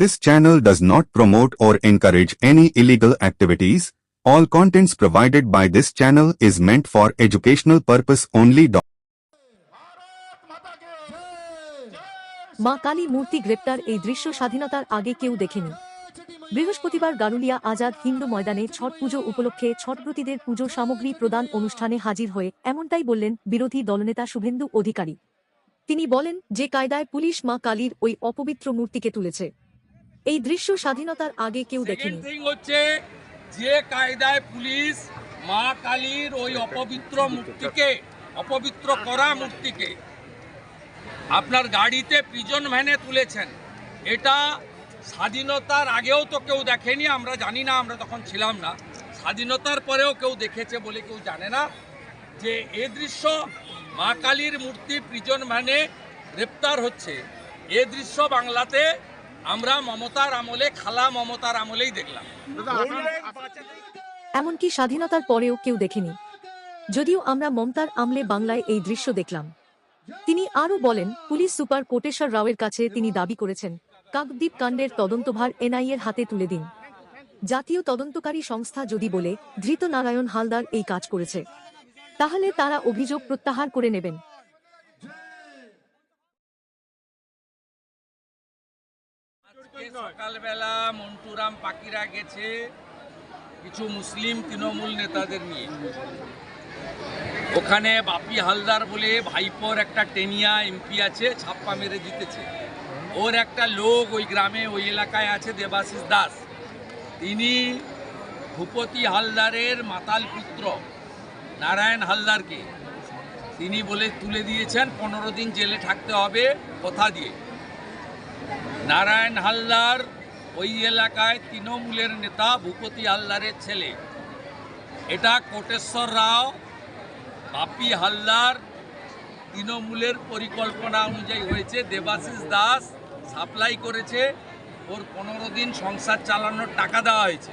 This channel does not promote or encourage any illegal activities. All contents provided by this channel is meant for educational purpose only. মা কালী মূর্তি গ্রেপ্তার, এই দৃশ্য স্বাধীনতার আগে কেউ দেখেনি বৃহস্পতিবার গারুলিয়া আজাদ হিন্দু ময়দানে ছট পুজো উপলক্ষে ছটব্রতীদের পুজো সামগ্রী প্রদান অনুষ্ঠানে হাজির হয়ে এমনটাই বললেন বিরোধী দলনেতা শুভেন্দু অধিকারী তিনি বলেন, যে কায়দায় পুলিশ মা কালীর ওই অপবিত্র মূর্তিকে তুলেছে এই দৃশ্য স্বাধীনতার আগে কেউ দেখেনি। হচ্ছে যে কায়দায় পুলিশ মা কালীর ওই অপবিত্র মূর্তিকে অপবিত্র করা মূর্তিকে আপনার গাড়িতে প্রিজন ভ্যানে তুলেছেন। এটা স্বাধীনতার আগেও তো কেউ দেখেনি আমরা জানি না আমরা তখন ছিলাম না। স্বাধীনতার পরেও কেউ দেখেছে বলে কেউ জানে না। যে এ দৃশ্য মা কালীর মূর্তি প্রিজন ভ্যানে গ্রেপ্তার হচ্ছে এ দৃশ্য বাংলাতে আমরা মমতার আমলে খালা মমতার আমলেই দেখলাম। এমনকি স্বাধীনতার পরেও কেউ দেখেনি। যদিও আমরা মমতার আমলে বাংলায় এই দৃশ্য দেখলাম। তিনি আরও বলেন পুলিশ সুপার কোটেশ্বর রাওয়ের কাছে তিনি দাবি করেছেন কাকদ্বীপ কাণ্ডের তদন্তভার এনআইএর হাতে তুলে দিন। জাতীয় তদন্তকারী সংস্থা যদি বলে ধৃত নারায়ণ হালদার এই কাজ করেছে তাহলে তারা অভিযোগ প্রত্যাহার করে নেবেন। সকালবেলা মন্টুরাম পাকিরা গেছে কিছু মুসলিম তৃণমূল নেতাদের নিয়ে। ওখানে বাপি হালদার বলে ভাইপোর একটা টেনিয়া এমপি আছে ছাপ্পা মেরে জিতেছে। ওর একটা লোক ওই গ্রামে ওই এলাকায় আছে দেবাশিস দাস। তিনি ভূপতি হালদারের মাতাল পুত্র নারায়ণ হালদারকে। তিনি বলে তুলে দিয়েছেন পনেরো দিন জেলে থাকতে হবে কথা দিয়ে। নারায়ণ হালদার ওই এলাকায় তৃণমূলের নেতা ভূপতি হালদারের ছেলে। এটা কোটেশ্বর রাও, বাপি হালদার, তৃণমূলের পরিকল্পনা অনুযায়ী হয়েছে। দেবাশিস দাস সাপ্লাই করেছে, ওর পনেরো দিন সংসার চালানোর টাকা দেওয়া হয়েছে।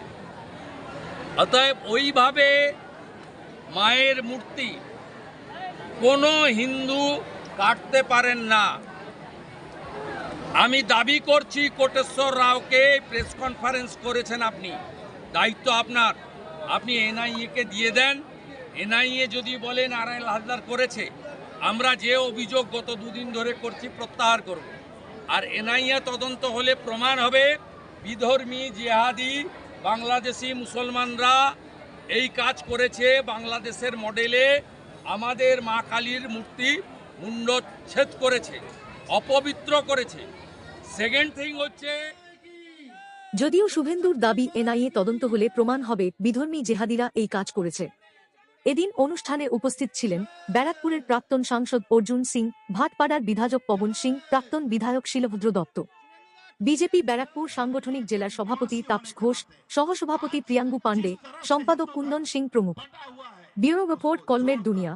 অতএব ওইভাবে মায়ের মূর্তি কোনো হিন্দু কাটতে পারেন না। আমি দাবি করছি কোটেশ্বর রাওকে প্রেস কনফারেন্স করেছেন আপনি। দায়িত্ব আপনার। আপনি এনআইএকে দিয়ে দেন। এনআইএ যদি বলে নারায়ণ হালদার করেছে, আমরা যে অভিযোগ গত দুদিন ধরে করছি প্রত্যাহার করব। আর এনআইএ তদন্ত হলে প্রমাণ হবে বিধর্মী, জেহাদি, বাংলাদেশি মুসলমানরা এই কাজ করেছে বাংলাদেশের মডেলে আমাদের মা কালীর মূর্তি মুন্ডচ্ছেদ করেছে। অপবিত্র করেছে। সেকেন্ড থিং হচ্ছে যদিও শুভেন্দুর দাবি এনআইএ তদন্ত হলে প্রমাণ হবে, বিধর্মী জেহাদিরা এই কাজ করেছে। এদিন অনুষ্ঠানে উপস্থিত ছিলেন ব্যারাকপুরের প্রাক্তন সাংসদ অর্জুন সিং, ভাটপাড়ার বিধায়ক পবন সিং, প্রাক্তন বিধায়ক শিলভদ্র দত্ত। বিজেপি ব্যারাকপুর সাংগঠনিক জেলার সভাপতি তাপস ঘোষ, সহসভাপতি প্রিয়াঙ্গু পাণ্ডে, সম্পাদক কুন্দন সিং প্রমুখ। ব্যুরো রিপোর্ট কলমের দুনিয়া।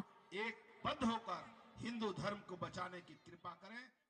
बचाने की कृपा करें।